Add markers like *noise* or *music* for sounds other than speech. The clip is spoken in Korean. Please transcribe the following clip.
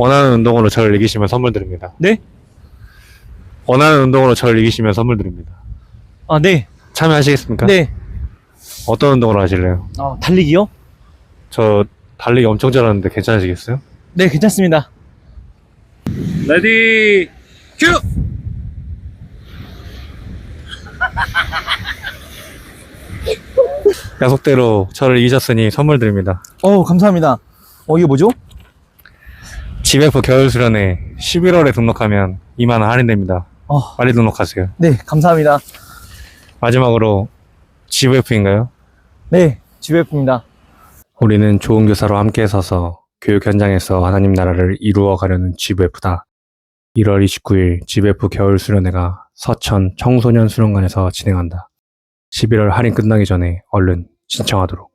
원하는 운동으로 저를 이기시면 선물 드립니다. 네? 원하는 운동으로 저를 이기시면 선물 드립니다. 아, 네. 참여하시겠습니까? 네. 어떤 운동으로 하실래요? 어, 달리기요? 저 달리기 엄청 잘하는데 괜찮으시겠어요? 네, 괜찮습니다. 레디 큐! *laughs* 약속대로 저를 이기셨으니 선물 드립니다. 어, 감사합니다. 어, 이게 뭐죠? GF 겨울 수련회 11월에 등록하면 2만원 할인됩니다. 어, 빨리 등록하세요. 네, 감사합니다. 마지막으로 GVF인가요? 네, GF입니다. 우리는 좋은 교사로 함께 서서 교육 현장에서 하나님 나라를 이루어 가려는 GVF다. 1월 29일 GVF 겨울 수련회가 서천 청소년 수련관에서 진행한다. 11월 할인 끝나기 전에 얼른 신청하도록.